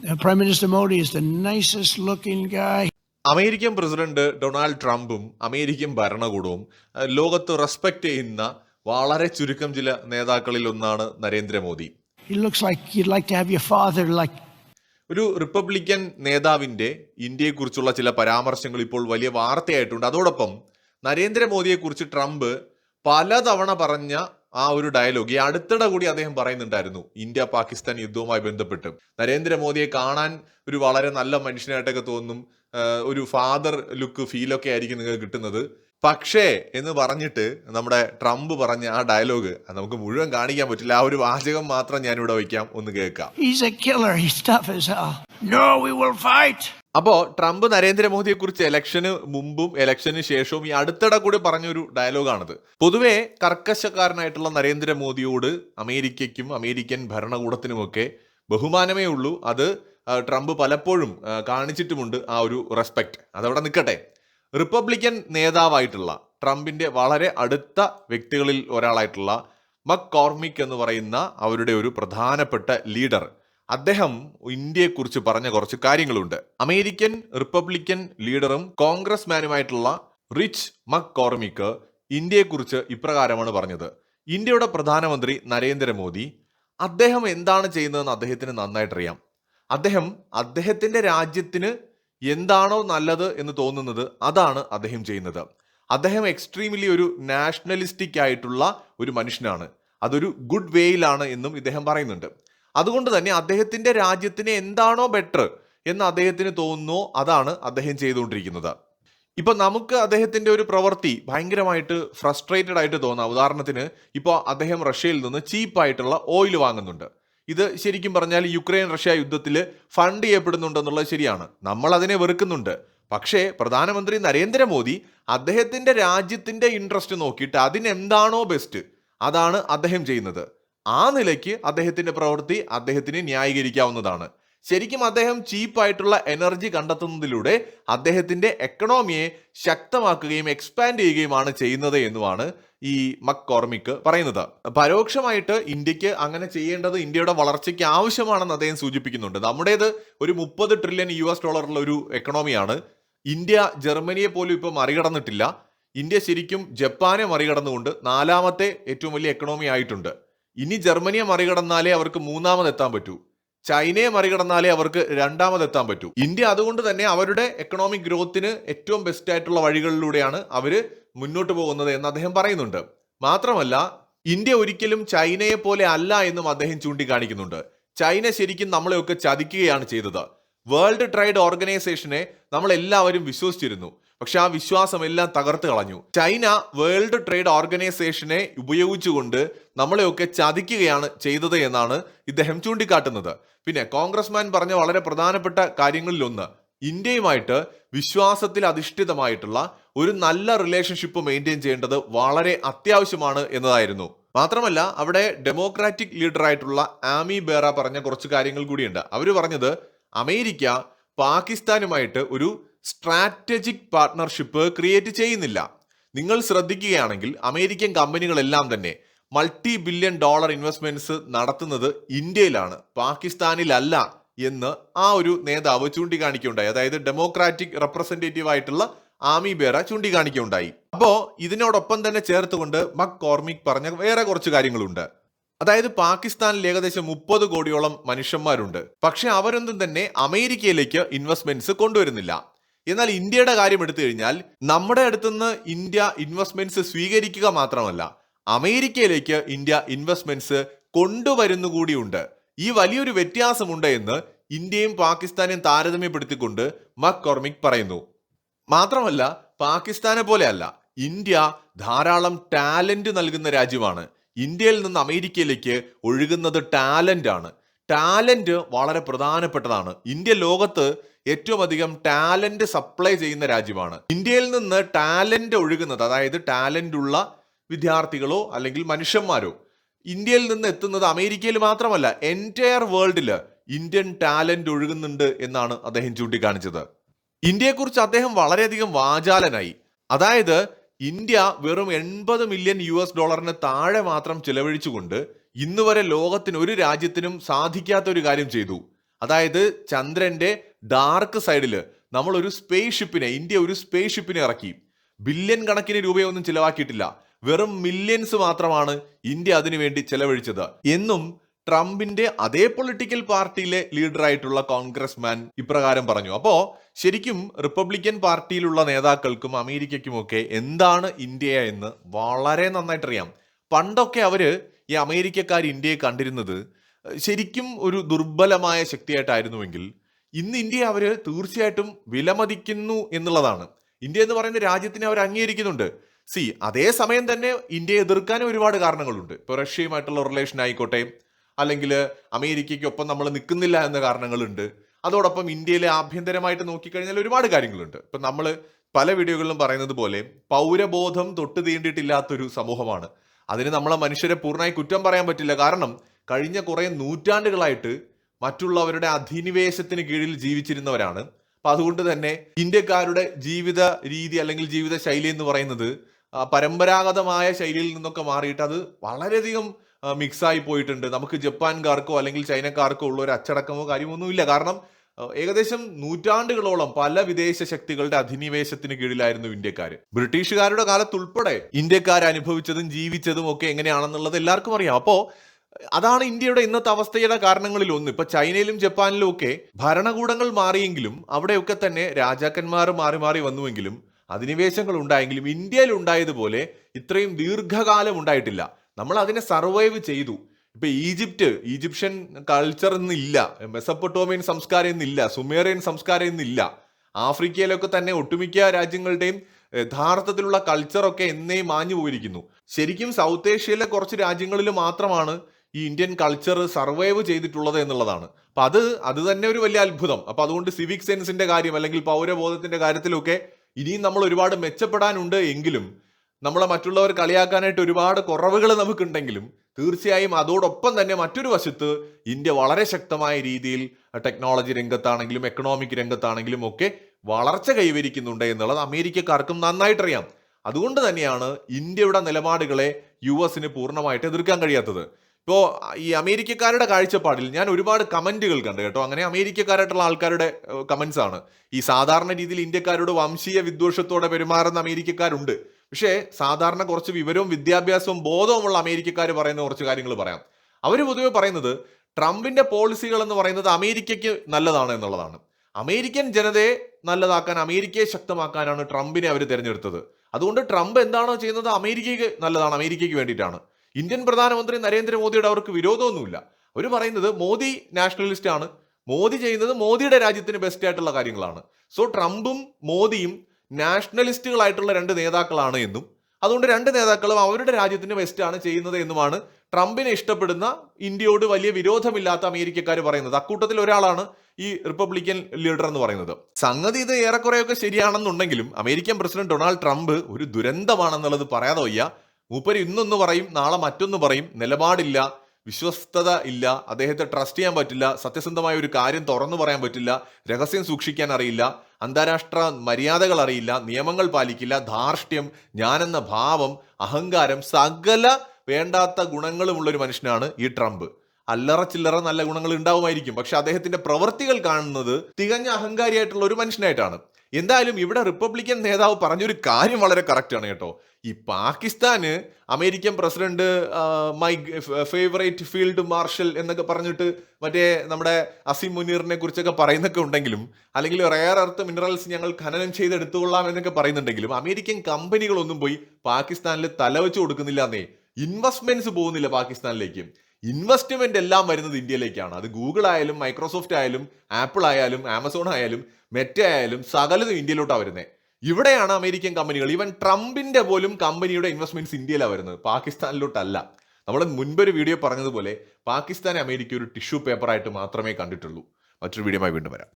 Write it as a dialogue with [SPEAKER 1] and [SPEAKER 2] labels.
[SPEAKER 1] Uh, Prime Minister Modi is the nicest looking guy.
[SPEAKER 2] American president Donald ട്രംപും American ഭരണകൂടവും ലോകത്ത് respect ചെയ്യുന്ന വളരെ ചുരുക്കം ചില നേതാക്കളിൽ ഒന്നാണ് നരേന്ദ്രമോദി ഒരു റിപ്പബ്ലിക്കൻ നേതാവിന്റെ ഇന്ത്യയെക്കുറിച്ചുള്ള ചില പരാമർശങ്ങൾ ഇപ്പോൾ വലിയ വാർത്തയായിട്ടുണ്ട് അതോടൊപ്പം നരേന്ദ്രമോദിയെക്കുറിച്ച് ട്രംപ് പലതവണ പറഞ്ഞ ആ ഒരു ഡയലോഗ് ഈ അടുത്തിടെ കൂടി അദ്ദേഹം പറയുന്നുണ്ടായിരുന്നു ഇന്ത്യ പാകിസ്ഥാൻ യുദ്ധവുമായി ബന്ധപ്പെട്ട്. നരേന്ദ്രമോദിയെ കാണാൻ ഒരു വളരെ നല്ല മനുഷ്യനായിട്ടൊക്കെ തോന്നും ഒരു ഫാദർ ലുക്ക് ഫീലൊക്കെ ആയിരിക്കും നിങ്ങൾക്ക് കിട്ടുന്നത്. പക്ഷേ എന്ന് പറഞ്ഞിട്ട് നമ്മുടെ ട്രംപ് പറഞ്ഞ ആ ഡയലോഗ് നമുക്ക് മുഴുവൻ കാണിക്കാൻ പറ്റില്ല. ആ ഒരു വാചകം മാത്രം ഞാനിവിടെ വയ്ക്കാം ഒന്ന് കേൾക്കാം.
[SPEAKER 1] He's a killer. He's tough as hell. No, we will fight.
[SPEAKER 2] അപ്പോ ട്രംപ് നരേന്ദ്രമോദിയെ കുറിച്ച് ഇലക്ഷന് മുമ്പും ഇലക്ഷന് ശേഷവും ഈ അടുത്തിടെ കൂടി പറഞ്ഞൊരു ഡയലോഗാണിത് പൊതുവേ കർക്കശക്കാരനായിട്ടുള്ള നരേന്ദ്രമോദിയോട് അമേരിക്കയ്ക്കും അമേരിക്കൻ ഭരണകൂടത്തിനുമൊക്കെ ബഹുമാനമേ ഉള്ളൂ അത് ട്രംപ് പലപ്പോഴും കാണിച്ചിട്ടുമുണ്ട് ആ ഒരു റെസ്പെക്ട് അതവിടെ നിൽക്കട്ടെ റിപ്പബ്ലിക്കൻ നേതാവായിട്ടുള്ള ട്രംപിന്റെ വളരെ അടുത്ത വ്യക്തികളിൽ ഒരാളായിട്ടുള്ള മക് കോർമിക് എന്ന് പറയുന്ന അവരുടെ ഒരു പ്രധാനപ്പെട്ട ലീഡർ അദ്ദേഹം ഇന്ത്യയെക്കുറിച്ച് പറഞ്ഞ കുറച്ച് കാര്യങ്ങളുണ്ട്. അമേരിക്കൻ റിപ്പബ്ലിക്കൻ ലീഡറും കോൺഗ്രസ്മാനുമായിട്ടുള്ള റിച്ച് മക് കോർമിക്ക് ഇന്ത്യയെക്കുറിച്ച് ഇപ്രകാരമാണ് പറഞ്ഞത്. ഇന്ത്യയുടെ പ്രധാനമന്ത്രി നരേന്ദ്രമോദി അദ്ദേഹം എന്താണ് ചെയ്യുന്നതെന്ന് അദ്ദേഹത്തിന് നന്നായിട്ടറിയാം. അദ്ദേഹം അദ്ദേഹത്തിന്റെ രാജ്യത്തിന് എന്താണോ നല്ലത് എന്ന് തോന്നുന്നത് അതാണ് അദ്ദേഹം ചെയ്യുന്നത്. അദ്ദേഹം എക്സ്ട്രീംലി ഒരു നാഷണലിസ്റ്റിക് ആയിട്ടുള്ള ഒരു മനുഷ്യനാണ്. അതൊരു ഗുഡ് വേയിലാണ് എന്നും ഇദ്ദേഹം പറയുന്നുണ്ട്. അതുകൊണ്ട് തന്നെ അദ്ദേഹത്തിന്റെ രാജ്യത്തിന് എന്താണോ ബെറ്റർ എന്ന് അദ്ദേഹത്തിന് തോന്നുന്നു അതാണ് അദ്ദേഹം ചെയ്തുകൊണ്ടിരിക്കുന്നത്. ഇപ്പൊ നമുക്ക് അദ്ദേഹത്തിന്റെ ഒരു പ്രവൃത്തി ഭയങ്കരമായിട്ട് ഫ്രസ്ട്രേറ്റഡ് ആയിട്ട് തോന്നാം. ഉദാഹരണത്തിന് ഇപ്പോൾ അദ്ദേഹം റഷ്യയിൽ നിന്ന് ചീപ്പായിട്ടുള്ള ഓയിൽ വാങ്ങുന്നുണ്ട്. ഇത് ശരിക്കും പറഞ്ഞാൽ യുക്രൈൻ റഷ്യ യുദ്ധത്തിൽ ഫണ്ട് ചെയ്യപ്പെടുന്നുണ്ടെന്നുള്ളത് ശരിയാണ്. നമ്മൾ അതിനെ വെറുക്കുന്നുണ്ട്. പക്ഷേ പ്രധാനമന്ത്രി നരേന്ദ്രമോദി അദ്ദേഹത്തിന്റെ രാജ്യത്തിന്റെ ഇൻട്രസ്റ്റ് നോക്കിയിട്ട് അതിനെന്താണോ ബെസ്റ്റ് അതാണ് അദ്ദേഹം ചെയ്യുന്നത്. ആ നിലയ്ക്ക് അദ്ദേഹത്തിന്റെ പ്രവൃത്തി അദ്ദേഹത്തിന് ന്യായീകരിക്കാവുന്നതാണ്. ശരിക്കും അദ്ദേഹം ചീപ്പായിട്ടുള്ള എനർജി കണ്ടെത്തുന്നതിലൂടെ അദ്ദേഹത്തിന്റെ എക്കണോമിയെ ശക്തമാക്കുകയും എക്സ്പാൻഡ് ചെയ്യുകയുമാണ് ചെയ്യുന്നത് എന്നുമാണ് ഈ മക്കോർമിക്ക് പറയുന്നത്. പരോക്ഷമായിട്ട് ഇന്ത്യയ്ക്ക് അങ്ങനെ ചെയ്യേണ്ടത് ഇന്ത്യയുടെ വളർച്ചയ്ക്ക് ആവശ്യമാണെന്ന് അദ്ദേഹം സൂചിപ്പിക്കുന്നുണ്ട്. നമ്മുടേത് ഒരു മുപ്പത് ട്രില്യൺ യു എസ് ഡോളറുള്ള ഒരു എക്കണോമിയാണ് ഇന്ത്യ ജർമ്മനിയെ പോലും ഇപ്പോൾ മറികടന്നിട്ടില്ല. ഇന്ത്യ ശരിക്കും ജപ്പാനെ മറികടന്നുകൊണ്ട് നാലാമത്തെ ഏറ്റവും വലിയ എക്കണോമി ആയിട്ടുണ്ട്. ഇനി ജർമ്മനിയെ മറികടന്നാലേ അവർക്ക് മൂന്നാമതെത്താൻ പറ്റൂ. ചൈനയെ മറികടന്നാലേ അവർക്ക് രണ്ടാമതെത്താൻ പറ്റൂ. ഇന്ത്യ അതുകൊണ്ട് തന്നെ അവരുടെ എക്കണോമിക് ഗ്രോത്തിന് ഏറ്റവും ബെസ്റ്റ് ആയിട്ടുള്ള വഴികളിലൂടെയാണ് അവർ മുന്നോട്ട് പോകുന്നത് എന്ന് അദ്ദേഹം പറയുന്നുണ്ട്. മാത്രമല്ല ഇന്ത്യ ഒരിക്കലും ചൈനയെ പോലെ അല്ല എന്നും അദ്ദേഹം ചൂണ്ടിക്കാണിക്കുന്നുണ്ട്. ചൈന ശരിക്കും നമ്മളെയൊക്കെ ചതിക്കുകയാണ് ചെയ്തത്. വേൾഡ് ട്രേഡ് ഓർഗനൈസേഷനെ നമ്മൾ എല്ലാവരും വിശ്വസിച്ചിരുന്നു. പക്ഷെ ആ വിശ്വാസം എല്ലാം തകർത്ത് കളഞ്ഞു. ചൈന വേൾഡ് ട്രേഡ് ഓർഗനൈസേഷനെ ഉപയോഗിച്ചുകൊണ്ട് നമ്മളെയൊക്കെ ചതിക്കുകയാണ് ചെയ്തത് എന്നാണ് ഇദ്ദേഹം ചൂണ്ടിക്കാട്ടുന്നത്. പിന്നെ കോൺഗ്രസ്മാൻ പറഞ്ഞ വളരെ പ്രധാനപ്പെട്ട കാര്യങ്ങളിലൊന്ന് ഇന്ത്യയുമായിട്ട് വിശ്വാസത്തിൽ അധിഷ്ഠിതമായിട്ടുള്ള ഒരു നല്ല റിലേഷൻഷിപ്പ് മെയിന്റെയിൻ ചെയ്യേണ്ടത് വളരെ അത്യാവശ്യമാണ് എന്നതായിരുന്നു. മാത്രമല്ല അവിടെ ഡെമോക്രാറ്റിക് ലീഡറായിട്ടുള്ള ആമി ബേറ പറഞ്ഞ കുറച്ച് കാര്യങ്ങൾ കൂടിയുണ്ട്. അവർ പറഞ്ഞത് അമേരിക്ക പാകിസ്ഥാനുമായിട്ട് ഒരു സ്ട്രാറ്റജിക് പാർട്ട്ണർഷിപ്പ് ക്രിയേറ്റ് ചെയ്യുന്നില്ല. നിങ്ങൾ ശ്രദ്ധിക്കുകയാണെങ്കിൽ അമേരിക്കൻ കമ്പനികളെല്ലാം തന്നെ മൾട്ടി ബില്യൺ ഡോളർ ഇൻവെസ്റ്റ്മെന്റ്സ് നടത്തുന്നത് ഇന്ത്യയിലാണ് പാകിസ്ഥാനിലല്ല എന്ന് ആ ഒരു നേതാവ് ചൂണ്ടിക്കാണിക്കുകയുണ്ടായി. അതായത് ഡെമോക്രാറ്റിക് റെപ്രസെന്റേറ്റീവ് ആയിട്ടുള്ള ആമി ബേറ ചൂണ്ടിക്കാണിക്കുകയുണ്ടായി. അപ്പോൾ ഇതിനോടൊപ്പം തന്നെ ചേർത്തുകൊണ്ട് മക് കോർമിക് പറഞ്ഞ വേറെ കുറച്ച് കാര്യങ്ങളുണ്ട്. അതായത് പാകിസ്ഥാനിൽ ഏകദേശം മുപ്പത് കോടിയോളം മനുഷ്യന്മാരുണ്ട്. പക്ഷെ അവരൊന്നും തന്നെ അമേരിക്കയിലേക്ക് ഇൻവെസ്റ്റ്മെന്റ്സ് കൊണ്ടുവരുന്നില്ല. എന്നാൽ ഇന്ത്യയുടെ കാര്യം എടുത്തു കഴിഞ്ഞാൽ നമ്മുടെ അടുത്തുനിന്ന് ഇന്ത്യ ഇൻവെസ്റ്റ്മെന്റ്സ് സ്വീകരിക്കുക മാത്രമല്ല അമേരിക്കയിലേക്ക് ഇന്ത്യ ഇൻവെസ്റ്റ്മെന്റ്സ് കൊണ്ടുവരുന്നു കൂടിയുണ്ട് ഈ വലിയൊരു വ്യത്യാസമുണ്ട് എന്ന് ഇന്ത്യയും പാകിസ്ഥാനെയും താരതമ്യപ്പെടുത്തിക്കൊണ്ട് മക് കോർമിക് പറയുന്നു. മാത്രമല്ല പാകിസ്ഥാനെ പോലെയല്ല ഇന്ത്യ ധാരാളം ടാലന്റ് നൽകുന്ന രാജ്യമാണ്. ഇന്ത്യയിൽ നിന്ന് അമേരിക്കയിലേക്ക് ഒഴുകുന്നത് ടാലന്റ് ആണ് ടാലന്റ് വളരെ പ്രധാനപ്പെട്ടതാണ്. ഇന്ത്യ ലോകത്ത് ഏറ്റവും അധികം ടാലന്റ് സപ്ലൈ ചെയ്യുന്ന രാജ്യമാണ്. ഇന്ത്യയിൽ നിന്ന് ടാലന്റ് ഒഴുകുന്നത് അതായത് ടാലന്റ് ഉള്ള വിദ്യാർത്ഥികളോ അല്ലെങ്കിൽ മനുഷ്യന്മാരോ ഇന്ത്യയിൽ നിന്ന് എത്തുന്നത് അമേരിക്കയിൽ മാത്രമല്ല എന്റയർ വേൾഡിൽ ഇന്ത്യൻ ടാലന്റ് ഒഴുകുന്നുണ്ട് എന്നാണ് അദ്ദേഹം ചൂണ്ടിക്കാണിച്ചത്. ഇന്ത്യയെക്കുറിച്ച് അദ്ദേഹം വളരെയധികം വാചാലനായി. അതായത് ഇന്ത്യ വെറും എൺപത് മില്യൺ യു എസ് ഡോളറിന് താഴെ മാത്രം ചിലവഴിച്ചുകൊണ്ട് ഇന്ന് വരെ ലോകത്തിന് ഒരു രാജ്യത്തിനും സാധിക്കാത്ത ഒരു കാര്യം ചെയ്തു. അതായത് ചന്ദ്രന്റെ ഡാർക്ക് സൈഡിൽ നമ്മൾ ഒരു സ്പേസ് ഷിപ്പിനെ ഇന്ത്യ ഒരു സ്പേസ് ഷിപ്പിനെ ഇറക്കി. ബില്യൺ കണക്കിന് രൂപയൊന്നും ചിലവാക്കിയിട്ടില്ല. വെറും മില്യൺസ് മാത്രമാണ് ഇന്ത്യ അതിനുവേണ്ടി ചെലവഴിച്ചത്. എന്നും ട്രംപിന്റെ അതേ പൊളിറ്റിക്കൽ പാർട്ടിയിലെ ലീഡറായിട്ടുള്ള കോൺഗ്രസ്മാൻ ഇപ്രകാരം പറഞ്ഞു. അപ്പോ ശരിക്കും റിപ്പബ്ലിക്കൻ പാർട്ടിയിലുള്ള നേതാക്കൾക്കും അമേരിക്കയ്ക്കുമൊക്കെ എന്താണ് ഇന്ത്യ എന്ന് വളരെ നന്നായിട്ടറിയാം. പണ്ടൊക്കെ അവർ ഈ അമേരിക്കക്കാർ ഇന്ത്യയെ കണ്ടിരുന്നത് ശരിക്കും ഒരു ദുർബലമായ ശക്തിയായിട്ടായിരുന്നുവെങ്കിൽ ഇന്ന് ഇന്ത്യയെ അവർ തീർച്ചയായിട്ടും വിലമതിക്കുന്നു എന്നുള്ളതാണ്. ഇന്ത്യ എന്ന് പറയുന്ന രാജ്യത്തിനെ അവർ അംഗീകരിക്കുന്നുണ്ട്. സി അതേ സമയം തന്നെ ഇന്ത്യയെ എതിർക്കാനും ഒരുപാട് കാരണങ്ങളുണ്ട്. ഇപ്പോൾ റഷ്യയുമായിട്ടുള്ള റിലേഷൻ ആയിക്കോട്ടെ അല്ലെങ്കിൽ അമേരിക്കയ്ക്കൊപ്പം നമ്മൾ നിൽക്കുന്നില്ല എന്ന കാരണങ്ങളുണ്ട്. അതോടൊപ്പം ഇന്ത്യയിലെ ആഭ്യന്തരമായിട്ട് നോക്കിക്കഴിഞ്ഞാൽ ഒരുപാട് കാര്യങ്ങളുണ്ട്. ഇപ്പം നമ്മൾ പല വീഡിയോകളിലും പറയുന്നത് പോലെ പൗരബോധം തൊട്ട് തീണ്ടിയിട്ടില്ലാത്തൊരു സമൂഹമാണ്. അതിന് നമ്മളെ മനുഷ്യരെ പൂർണമായി കുറ്റം പറയാൻ പറ്റില്ല. കാരണം കഴിഞ്ഞ കുറേ നൂറ്റാണ്ടുകളായിട്ട് മറ്റുള്ളവരുടെ അധിനിവേശത്തിന് കീഴിൽ ജീവിച്ചിരുന്നവരാണ്. അപ്പം അതുകൊണ്ട് തന്നെ ഇന്ത്യക്കാരുടെ ജീവിത രീതി അല്ലെങ്കിൽ ജീവിത ശൈലി എന്ന് പറയുന്നത് പരമ്പരാഗതമായ ശൈലിയിൽ നിന്നൊക്കെ മാറിയിട്ട് അത് വളരെയധികം മിക്സായി പോയിട്ടുണ്ട്. നമുക്ക് ജപ്പാൻകാർക്കോ അല്ലെങ്കിൽ ചൈനക്കാർക്കോ ഉള്ള ഒരു അച്ചടക്കമോ കാര്യമൊന്നുമില്ല. കാരണം ഏകദേശം നൂറ്റാണ്ടുകളോളം പല വിദേശ ശക്തികളുടെ അധിനിവേശത്തിന് കീഴിലായിരുന്നു ഇന്ത്യക്കാർ ബ്രിട്ടീഷുകാരുടെ കാലത്തുൾപ്പെടെ ഇന്ത്യക്കാർ അനുഭവിച്ചതും ജീവിച്ചതും ഒക്കെ എങ്ങനെയാണെന്നുള്ളത് എല്ലാവർക്കും അറിയാം. അപ്പോൾ അതാണ് ഇന്ത്യയുടെ ഇന്നത്തെ അവസ്ഥയുടെ കാരണങ്ങളിൽ ഒന്ന്. ഇപ്പൊ ചൈനയിലും ജപ്പാനിലും ഒക്കെ ഭരണകൂടങ്ങൾ മാറിയെങ്കിലും അവിടെയൊക്കെ തന്നെ രാജാക്കന്മാർ മാറി മാറി വന്നുവെങ്കിലും അധിനിവേശങ്ങൾ ഉണ്ടായെങ്കിലും ഇന്ത്യയിൽ ഉണ്ടായതുപോലെ ഇത്രയും ദീർഘകാലം ഉണ്ടായിട്ടില്ല. നമ്മൾ അതിനെ സർവൈവ് ചെയ്തു. ഇപ്പൊ ഈജിപ്റ്റ് ഈജിപ്ഷ്യൻ കൾച്ചർ ഇന്നില്ല. മെസപ്പൊട്ടോമിയൻ സംസ്കാരം ഇന്നില്ല. സുമേറിയൻ സംസ്കാരം ഇന്നില്ല. ആഫ്രിക്കയിലൊക്കെ തന്നെ ഒട്ടുമിക്ക രാജ്യങ്ങളുടെയും യഥാർത്ഥത്തിലുള്ള കൾച്ചറൊക്കെ എന്നേ മാഞ്ഞു പോയിരിക്കുന്നു. ശരിക്കും സൗത്ത് ഏഷ്യയിലെ കുറച്ച് രാജ്യങ്ങളിൽ മാത്രമാണ് ഈ ഇന്ത്യൻ കൾച്ചർ സർവൈവ് ചെയ്തിട്ടുള്ളത് എന്നുള്ളതാണ്. അപ്പൊ അത് അത് തന്നെ ഒരു വലിയ അത്ഭുതം. അപ്പൊ അതുകൊണ്ട് സിവിക് സെൻസിന്റെ കാര്യം അല്ലെങ്കിൽ പൗരബോധത്തിന്റെ കാര്യത്തിലൊക്കെ ഇനിയും നമ്മൾ ഒരുപാട് മെച്ചപ്പെടാനുണ്ട് എങ്കിലും നമ്മളെ മറ്റുള്ളവർ കളിയാക്കാനായിട്ട് ഒരുപാട് കുറവുകൾ നമുക്കുണ്ടെങ്കിലും തീർച്ചയായും അതോടൊപ്പം തന്നെ മറ്റൊരു വശത്ത് ഇന്ത്യ വളരെ ശക്തമായ രീതിയിൽ ടെക്നോളജി രംഗത്താണെങ്കിലും എക്കണോമിക് രംഗത്താണെങ്കിലും ഒക്കെ വളർച്ച കൈവരിക്കുന്നുണ്ട് എന്നുള്ളത് അമേരിക്കക്കാർക്കും നന്നായിട്ടറിയാം. അതുകൊണ്ട് തന്നെയാണ് ഇന്ത്യയുടെ നിലപാടുകളെ യു എസിന് പൂർണമായിട്ട് എതിർക്കാൻ കഴിയാത്തത്. ഇപ്പോൾ ഈ അമേരിക്കക്കാരുടെ കാഴ്ചപ്പാടിൽ ഞാൻ ഒരുപാട് കമന്റുകൾ കണ്ടു കേട്ടോ. അങ്ങനെ അമേരിക്കക്കാരായിട്ടുള്ള ആൾക്കാരുടെ കമന്റ്സ് ആണ്. ഈ സാധാരണ രീതിയിൽ ഇന്ത്യക്കാരോട് വംശീയ വിദ്വേഷത്തോടെ പെരുമാറുന്ന അമേരിക്കക്കാരുണ്ട്. പക്ഷേ സാധാരണ കുറച്ച് വിവരവും വിദ്യാഭ്യാസവും ബോധവുമുള്ള അമേരിക്കക്കാർ പറയുന്ന കുറച്ച് കാര്യങ്ങൾ പറയാം. അവർ പൊതുവെ പറയുന്നത് ട്രംപിന്റെ പോളിസികൾ എന്ന് പറയുന്നത് അമേരിക്കയ്ക്ക് നല്ലതാണ് എന്നുള്ളതാണ്. അമേരിക്കൻ ജനതയെ നല്ലതാക്കാൻ അമേരിക്കയെ ശക്തമാക്കാനാണ് ട്രംപിനെ അവർ തിരഞ്ഞെടുത്തത്. അതുകൊണ്ട് ട്രംപ് എന്താണോ ചെയ്യുന്നത് അമേരിക്കയ്ക്ക് നല്ലതാണ് അമേരിക്കയ്ക്ക് വേണ്ടിയിട്ടാണ്. ഇന്ത്യൻ പ്രധാനമന്ത്രി നരേന്ദ്രമോദിയുടെ അവർക്ക് വിരോധമൊന്നുമില്ല. അവർ പറയുന്നത് മോദി നാഷണലിസ്റ്റ് ആണ്. മോദി ചെയ്യുന്നത് മോദിയുടെ രാജ്യത്തിന് ബെസ്റ്റ് ആയിട്ടുള്ള കാര്യങ്ങളാണ്. സോ ട്രംപും മോദിയും നാഷണലിസ്റ്റുകളായിട്ടുള്ള രണ്ട് നേതാക്കളാണ് എന്നും അതുകൊണ്ട് രണ്ട് നേതാക്കളും അവരുടെ രാജ്യത്തിന് ബെസ്റ്റാണ് ചെയ്യുന്നത് എന്നുമാണ് ട്രംപിനെ ഇഷ്ടപ്പെടുന്ന ഇന്ത്യയോട് വലിയ വിരോധമില്ലാത്ത അമേരിക്കക്കാർ പറയുന്നത്. അക്കൂട്ടത്തിൽ ഒരാളാണ് ഈ റിപ്പബ്ലിക്കൻ ലീഡർ എന്ന് പറയുന്നത്. സംഗതി ഇത് ഏറെക്കുറെയൊക്കെ ശരിയാണെന്നുണ്ടെങ്കിലും അമേരിക്കൻ പ്രസിഡന്റ് ഡൊണാൾഡ് ട്രംപ് ഒരു ദുരന്തമാണെന്നുള്ളത് പറയാതെ വയ്യ. മൂപ്പര് ഇന്നൊന്ന് പറയും നാളെ മറ്റൊന്ന് പറയും. നിലപാടില്ല വിശ്വസ്തത ഇല്ല അദ്ദേഹത്തെ ട്രസ്റ്റ് ചെയ്യാൻ പറ്റില്ല സത്യസന്ധമായ ഒരു കാര്യം തുറന്നു പറയാൻ പറ്റില്ല രഹസ്യം സൂക്ഷിക്കാൻ അറിയില്ല. അന്താരാഷ്ട്ര മര്യാദകൾ അറിയില്ല നിയമങ്ങൾ പാലിക്കില്ല ധാർഷ്ട്യം ഞാനെന്ന ഭാവം അഹങ്കാരം സകല വേണ്ടാത്ത ഗുണങ്ങളുമുള്ള ഒരു മനുഷ്യനാണ് ഈ ട്രംപ്. അല്ലറ ചില്ലറ നല്ല ഗുണങ്ങൾ ഉണ്ടാവുമായിരിക്കും. പക്ഷെ അദ്ദേഹത്തിന്റെ പ്രവൃത്തികൾ കാണുന്നത് തികഞ്ഞ അഹങ്കാരിയായിട്ടുള്ള ഒരു മനുഷ്യനായിട്ടാണ്. എന്തായാലും ഇവിടെ റിപ്പബ്ലിക്കൻ നേതാവ് പറഞ്ഞൊരു കാര്യം വളരെ കറക്റ്റാണ് കേട്ടോ. ഈ പാകിസ്ഥാന് American president my favourite field marshal എന്നൊക്കെ പറഞ്ഞിട്ട് മറ്റേ നമ്മുടെ അസിം മുനീറിനെ കുറിച്ചൊക്കെ പറയുന്നൊക്കെ ഉണ്ടെങ്കിലും അല്ലെങ്കിൽ റയർ എർത്ത് മിനറൽസ് ഞങ്ങൾ ഖനനം ചെയ്തെടുത്തുകൊള്ളാം എന്നൊക്കെ പറയുന്നുണ്ടെങ്കിലും അമേരിക്കൻ കമ്പനികളൊന്നും പോയി പാകിസ്ഥാനിൽ തലവെച്ച് കൊടുക്കുന്നില്ല എന്നേ. ഇൻവെസ്റ്റ്മെന്റ്സ് പോകുന്നില്ല പാകിസ്ഥാനിലേക്ക്. ഇൻവെസ്റ്റ്മെന്റ് എല്ലാം വരുന്നത് ഇന്ത്യയിലേക്കാണ്. അത് ഗൂഗിൾ ആയാലും മൈക്രോസോഫ്റ്റ് ആയാലും ആപ്പിൾ ആയാലും ആമസോൺ ആയാലും മെറ്റ ആയാലും സകലതും ഇന്ത്യയിലോട്ടാണ് വരുന്നത് ഇവിടെയാണ് അമേരിക്കൻ കമ്പനികൾ. ഈവൻ ട്രംപിന്റെ പോലും കമ്പനിയുടെ ഇൻവെസ്റ്റ്മെന്റ്സ് ഇന്ത്യയിലാണ് വരുന്നത്. പാകിസ്ഥാനിലോട്ടല്ല. നമ്മൾ മുൻപൊരു വീഡിയോ പറഞ്ഞതുപോലെ പാകിസ്ഥാൻ അമേരിക്ക ഒരു ടിഷ്യൂ പേപ്പറായിട്ട് മാത്രമേ കണ്ടിട്ടുള്ളൂ. മറ്റൊരു വീഡിയോ വീണ്ടും വരാം.